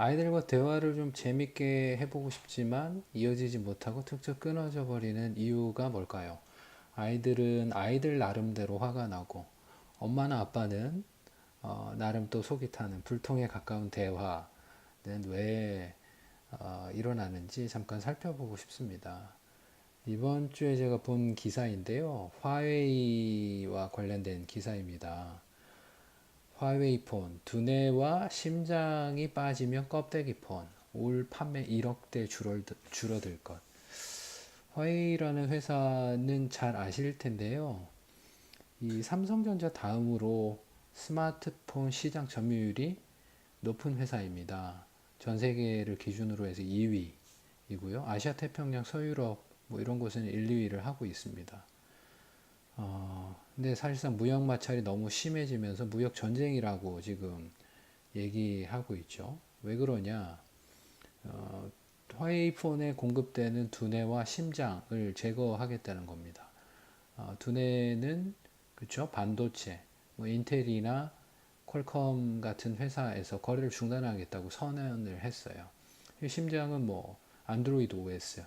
아이들과 대화를 좀 재밌게 해보고 싶지만 이어지지 못하고 툭툭 끊어져 버리는 이유가 뭘까요? 아이들은 아이들 나름대로 화가 나고 엄마나 아빠는 어, 나름 또 속이 타는 불통에 가까운 대화는 왜 어, 일어나는지 잠깐 살펴보고 싶습니다. 이번 주에 제가 본 기사인데요. 화웨이와 관련된 기사입니다. 화웨이 폰, 두뇌와 심장이 빠지면 껍데기 폰, 올 판매 1억 대 줄어들, 줄어들 것. 화웨이라는 회사는 잘 아실 텐데요. 이 삼성전자 다음으로 스마트폰 시장 점유율이 높은 회사입니다. 전 세계를 기준으로 해서 2위이고요. 아시아 태평양 서유럽 뭐 이런 곳은 1, 2위를 하고 있습니다. 어, 근데 사실상 무역 마찰이 너무 심해지면서 무역 전쟁이라고 지금 얘기하고 있죠. 왜 그러냐? 어, 화웨이폰에 공급되는 두뇌와 심장을 제거하겠다는 겁니다. 어, 두뇌는 그렇죠 반도체, 뭐 인텔이나 퀄컴 같은 회사에서 거래를 중단하겠다고 선언을 했어요. 심장은 뭐 안드로이드 OS,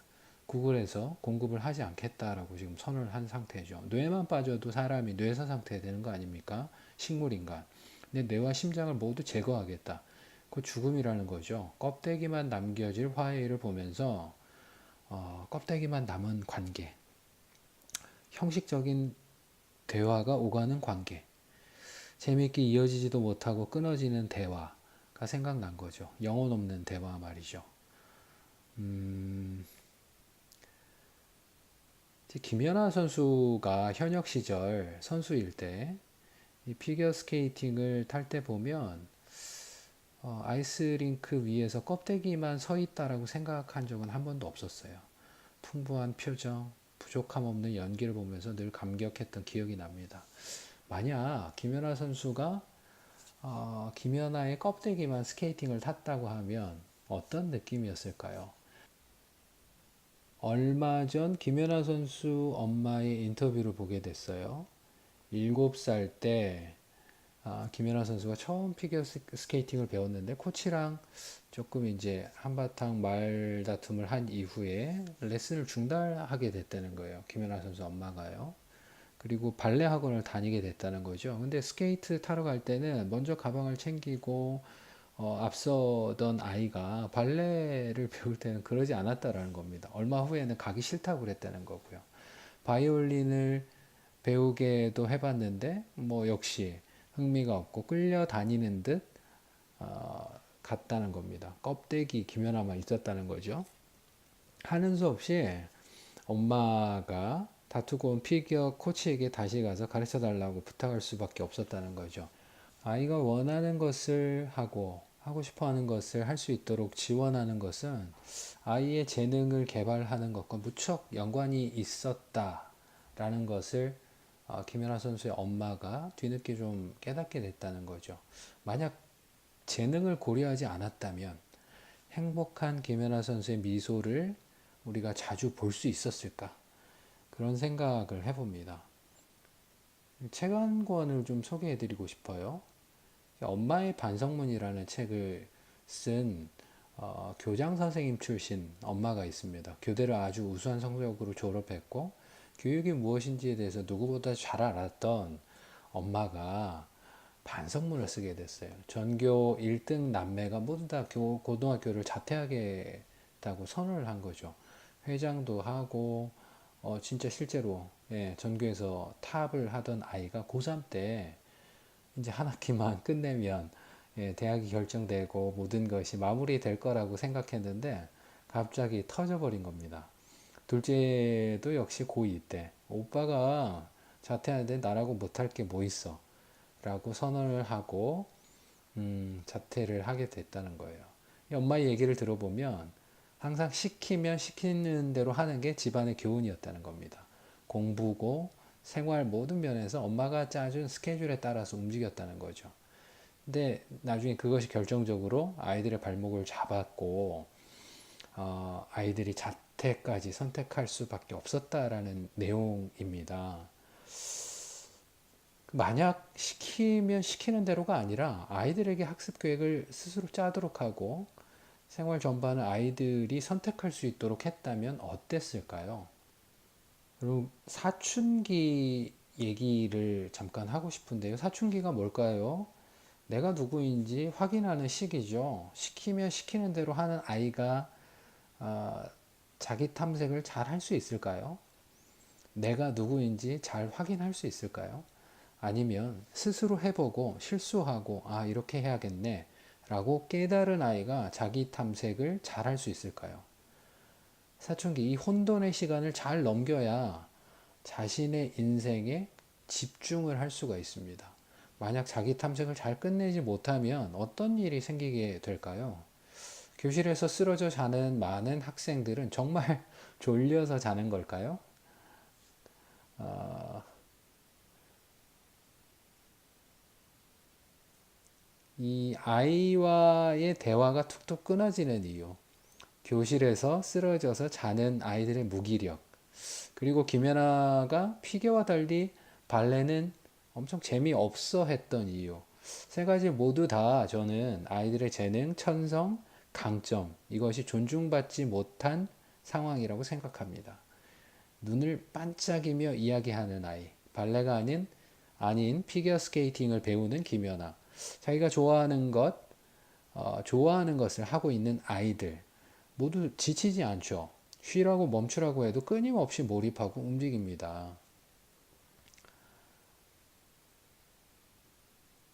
구글에서 공급을 하지 않겠다라고 지금 선언을 한 상태죠. 뇌만 빠져도 사람이 뇌사 상태 되는 거 아닙니까? 식물인간. 근데 뇌와 심장을 모두 제거하겠다. 그 죽음이라는 거죠. 껍데기만 남겨질 화해를 보면서 어, 껍데기만 남은 관계, 형식적인 대화가 오가는 관계, 재미있게 이어지지도 못하고 끊어지는 대화가 생각난 거죠. 영혼 없는 대화 말이죠. 음, 김연아 선수가 현역 시절 선수일 때이 피겨 스케이팅을 탈 때 보면 어, 아이스링크 위에서 껍데기만 서 있다라고 생각한 적은 한 번도 없었어요. 풍부한 표정, 부족함 없는 연기를 보면서 늘 감격했던 기억이 납니다. 만약 김연아 선수가 어, 김연아의 껍데기만 스케이팅을 탔다고 하면 어떤 느낌이었을까요? 얼마 전 김연아 선수 엄마의 인터뷰를 보게 됐어요. 7살 때 아, 김연아 선수가 처음 피겨 스케이팅을 배웠는데 코치랑 조금 이제 한바탕 말다툼을 한 이후에 레슨을 중단하게 됐다는 거예요. 김연아 선수 엄마가요. 그리고 발레 학원을 다니게 됐다는 거죠. 근데 스케이트 타러 갈 때는 먼저 가방을 챙기고 어, 앞서던 아이가 발레를 배울 때는 그러지 않았다라는 겁니다. 얼마 후에는 가기 싫다고 그랬다는 거고요. 바이올린을 배우게도 해봤는데 뭐 역시 흥미가 없고 끌려다니는 듯 어, 같다는 겁니다. 껍데기 김연아만 있었다는 거죠. 하는 수 없이 엄마가 다투고 온 피겨 코치에게 다시 가서 가르쳐 달라고 부탁할 수밖에 없었다는 거죠. 아이가 원하는 것을 하고 하고 싶어 하는 것을 할 수 있도록 지원하는 것은 아이의 재능을 개발하는 것과 무척 연관이 있었다라는 것을 어, 김연아 선수의 엄마가 뒤늦게 좀 깨닫게 됐다는 거죠. 만약 재능을 고려하지 않았다면 행복한 김연아 선수의 미소를 우리가 자주 볼 수 있었을까? 그런 생각을 해봅니다. 책 한 권을 좀 소개해 드리고 싶어요. 엄마의 반성문이라는 책을 쓴 어, 교장 선생님 출신 엄마가 있습니다. 교대를 아주 우수한 성적으로 졸업했고 교육이 무엇인지에 대해서 누구보다 잘 알았던 엄마가 반성문을 쓰게 됐어요. 전교 1등 남매가 모두 다 교, 고등학교를 자퇴하겠다고 선언을 한 거죠. 회장도 하고 어, 진짜 실제로 예, 전교에서 탑을 하던 아이가 고3 때 이제 한 학기만 끝내면 예, 대학이 결정되고 모든 것이 마무리될 거라고 생각했는데 갑자기 터져버린 겁니다. 둘째도 역시 고2 때 오빠가 자퇴하는데 나라고 못할 게 뭐 있어 라고 선언을 하고 음, 자퇴를 하게 됐다는 거예요. 엄마의 얘기를 들어보면 항상 시키면 시키는 대로 하는 게 집안의 교훈이었다는 겁니다. 공부고 생활 모든 면에서 엄마가 짜준 스케줄에 따라서 움직였다는 거죠. 근데 나중에 그것이 결정적으로 아이들의 발목을 잡았고 어, 아이들이 자퇴까지 선택할 수밖에 없었다라는 내용입니다. 만약 시키면 시키는 대로가 아니라 아이들에게 학습 계획을 스스로 짜도록 하고 생활 전반을 아이들이 선택할 수 있도록 했다면 어땠을까요? 그리고 사춘기 얘기를 잠깐 하고 싶은데요. 사춘기가 뭘까요? 내가 누구인지 확인하는 시기죠. 시키면 시키는 대로 하는 아이가 아, 자기 탐색을 잘 할 수 있을까요? 내가 누구인지 잘 확인할 수 있을까요? 아니면 스스로 해보고 실수하고 아 이렇게 해야겠네 라고 깨달은 아이가 자기 탐색을 잘 할 수 있을까요? 사춘기 이 혼돈의 시간을 잘 넘겨야 자신의 인생에 집중을 할 수가 있습니다. 만약 자기 탐색을 잘 끝내지 못하면 어떤 일이 생기게 될까요? 교실에서 쓰러져 자는 많은 학생들은 정말 졸려서 자는 걸까요? 어, 이 아이와의 대화가 툭툭 끊어지는 이유. 교실에서 쓰러져서 자는 아이들의 무기력. 그리고 김연아가 피겨와 달리 발레는 엄청 재미없어 했던 이유. 세 가지 모두 다 저는 아이들의 재능, 천성, 강점, 이것이 존중받지 못한 상황이라고 생각합니다. 눈을 반짝이며 이야기하는 아이. 발레가 아닌, 아닌 피겨 스케이팅을 배우는 김연아. 자기가 좋아하는 것, 어, 좋아하는 것을 하고 있는 아이들. 모두 지치지 않죠. 쉬라고 멈추라고 해도 끊임없이 몰입하고 움직입니다.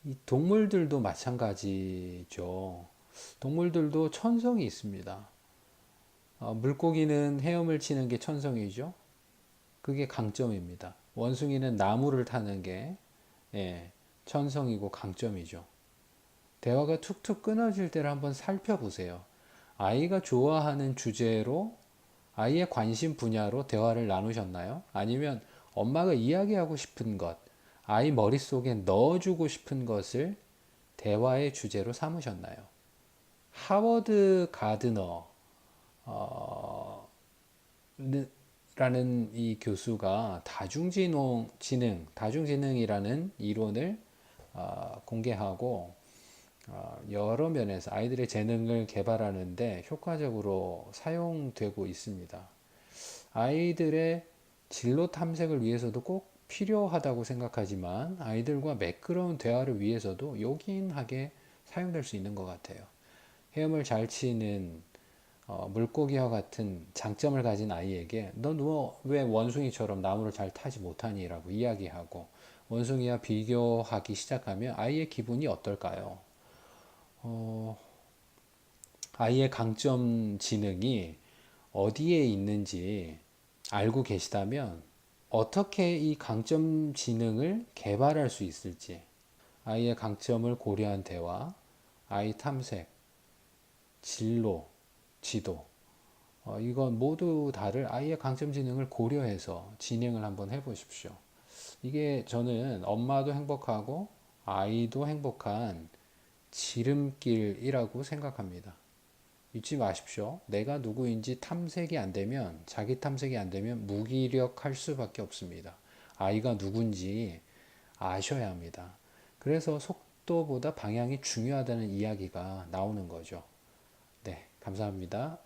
이 동물들도 마찬가지죠. 동물들도 천성이 있습니다. 어, 물고기는 헤엄을 치는 게 천성이죠. 그게 강점입니다. 원숭이는 나무를 타는 게 예, 천성이고 강점이죠. 대화가 툭툭 끊어질 때를 한번 살펴보세요. 아이가 좋아하는 주제로 아이의 관심 분야로 대화를 나누셨나요? 아니면 엄마가 이야기하고 싶은 것, 아이 머릿속에 넣어주고 싶은 것을 대화의 주제로 삼으셨나요? 하워드 가드너 어, 라는 이 교수가 다중지능, 지능, 다중지능이라는 이론을 어, 공개하고 어, 여러 면에서 아이들의 재능을 개발하는데 효과적으로 사용되고 있습니다. 아이들의 진로 탐색을 위해서도 꼭 필요하다고 생각하지만 아이들과 매끄러운 대화를 위해서도 요긴하게 사용될 수 있는 것 같아요. 헤엄을 잘 치는 어, 물고기와 같은 장점을 가진 아이에게 너왜 원숭이처럼 나무를 잘 타지 못하니? 라고 이야기하고 원숭이와 비교하기 시작하면 아이의 기분이 어떨까요? 어, 아이의 강점 지능이 어디에 있는지 알고 계시다면 어떻게 이 강점 지능을 개발할 수 있을지 아이의 강점을 고려한 대화, 아이 탐색, 진로, 지도 어, 이건 모두 다를 아이의 강점 지능을 고려해서 진행을 한번 해보십시오. 이게 저는 엄마도 행복하고 아이도 행복한 지름길이라고 생각합니다. 잊지 마십시오. 내가 누구인지 탐색이 안 되면, 자기 탐색이 안 되면 무기력할 수밖에 없습니다. 아이가 누군지 아셔야 합니다. 그래서 속도보다 방향이 중요하다는 이야기가 나오는 거죠. 네, 감사합니다.